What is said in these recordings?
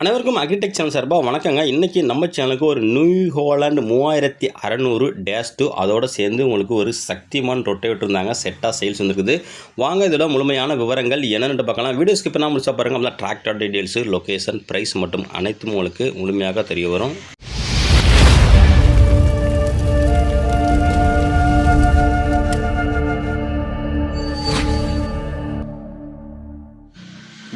அனைவருக்கும் agritech channel சார்பாக வணக்கங்க. இன்றைக்கி நம்ம சேனலுக்கு ஒரு நியூ ஹோலாண்ட் மூவாயிரத்தி அறநூறு டேஷ் டூ அதோட சேர்ந்து உங்களுக்கு ஒரு சக்திமான் ரொட்டை விட்டுருந்தாங்க. செட்டாக சேல்ஸ் வந்துருக்குது. வாங்க இதோட முழுமையான விவரங்கள் என்னென்னு பார்க்கலாம். வீடியோ ஸ்கிப் பண்ணால் முடிச்சா பாருங்கள் அப்படின்னா டிராக்டர் டீட்டெயில்ஸு லொக்கேஷன் ப்ரைஸ் மற்றும் அனைத்தும் உங்களுக்கு முழுமையாக தெரிய வரும்.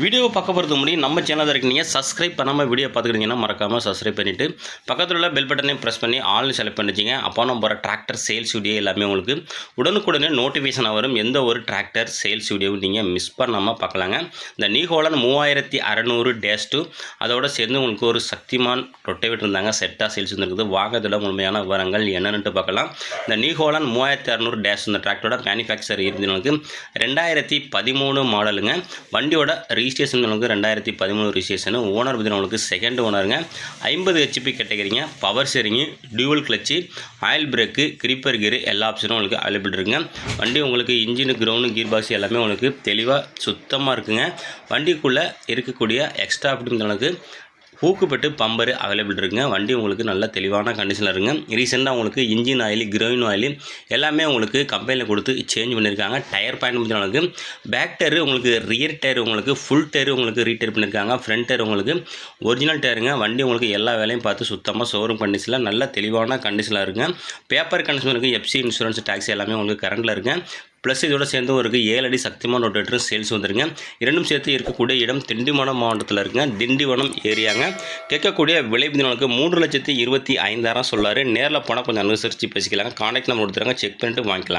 வீடியோவை பார்க்க போகிறது முடியும் நம்ம சேனலில் இருக்கீங்க. சப்ஸ்கிரைப் பண்ணாமல் வீடியோ பார்த்துக்கிட்டீங்கன்னா மறக்காமல் சப்ஸ்கிரைப் பண்ணிவிட்டு பக்கத்தில் உள்ள பெல் பட்டனையும் ப்ரெஸ் பண்ணி ஆல்னு செலக்ட் பண்ணிச்சிங்க அப்போ நம்ம போகிற டிராக்டர் சேல்ஸ் வீடியோ எல்லாமே உங்களுக்கு உடனுக்குடனே நோட்டிஃபிகேஷன் வரும். எந்த ஒரு டிராக்டர் சேல்ஸ் வீடியோவும் நீங்கள் மிஸ் பண்ணாமல் பார்க்கலாங்க. இந்த நீஹோலன் மூவாயிரத்தி அறநூறு டேஷ் டூ அதோட சேர்ந்து உங்களுக்கு ஒரு சக்திமான் ரொட்டை இருந்தாங்க செட்டாக சேல்ஸ் வந்துருக்குது. வாங்கத்தில் முழுமையான விவரங்கள் என்னென்னு பார்க்கலாம். இந்த நீஹோலன் மூவாயிரத்தி அறநூறு டேஷ் இந்த டிராக்டரோட மேனுஃபேக்சர் இருந்தவங்களுக்கு ரெண்டாயிரத்தி பதிமூணு மாடலுங்க வண்டியோட ரீ ரிஜிஸ்ட்ரேஷன் உங்களுக்கு ரெண்டாயிரத்தி பதிமூணு ரிஜிஸ்ட்ரேஷன் ஓனர் பார்த்தீங்கன்னா உங்களுக்கு செகண்ட் ஓனருங்க ஐம்பது HP கேட்டகரிங்க. Power steering dual clutch oil brake creeper gear எல்லா ஆப்ஷனும் உங்களுக்கு அவைலபிள் இருக்குங்க. வண்டி உங்களுக்கு இன்ஜினு கிரவுண்டு கீர் பாக்ஸ் எல்லாமே உங்களுக்கு தெளிவாக சுத்தமாக இருக்குங்க. வண்டிக்குள்ளே இருக்கக்கூடிய எக்ஸ்ட்ரா அப்படின்னு உங்களுக்கு ஊக்குப்பட்டு பம்பரு அவைலபிள் இருக்குங்க வண்டி உங்களுக்கு நல்ல தெளிவான கண்டிஷனில் இருங்க ரீசெண்டாக உங்களுக்கு இன்ஜின் ஆயில் கிரோயின் ஆயில் எல்லாமே உங்களுக்கு கம்பெனியில் கொடுத்து சேஞ்ச் பண்ணியிருக்காங்க டயர் பாயிண்ட் பற்றி உங்களுக்கு பேக் டயர் உங்களுக்கு ரியர் டயர் உங்களுக்கு ஃபுல் டயர் உங்களுக்கு ரீடேர் பண்ணியிருக்காங்க ஃப்ரண்ட் டயர் உங்களுக்கு ஒரிஜினல் டயருங்க வண்டி உங்களுக்கு எல்லா வேலையும் பார்த்து சுத்தமாக ஷோரூம் கண்டிஷனில் நல்ல தெளிவான கண்டிஷனில் இருக்குங்க. பேப்பர் கண்டிஷன் இருக்குது எஃப்சி இன்சூரன்ஸ் டேக்ஸ் எல்லாமே உங்களுக்கு கரண்டில் இருக்குங்க. ப்ளஸ் இதோட சேர்ந்து ஒரு ஏழு அடி சக்திமான ரொட்டேட்டரும் சேல்ஸ் வந்துருங்க. இரண்டும் சேர்த்து இருக்கக்கூடிய இடம் திண்டிவனம் மாவட்டத்தில் இருக்குங்க. திண்டிவனம் ஏரியாங்க. கேட்கக்கூடிய விலை உங்களுக்கு மூன்று லட்சத்தி இருபத்தி ஐந்தாயிரம் சொல்லாரு. நேரில் போனால் கொஞ்சம் அனுசரித்து பேசிக்கலாங்க. கான்டாக்ட் நம்பர் கொடுத்துருங்க. செக் பண்ணிட்டு வாங்கிக்கலாம்.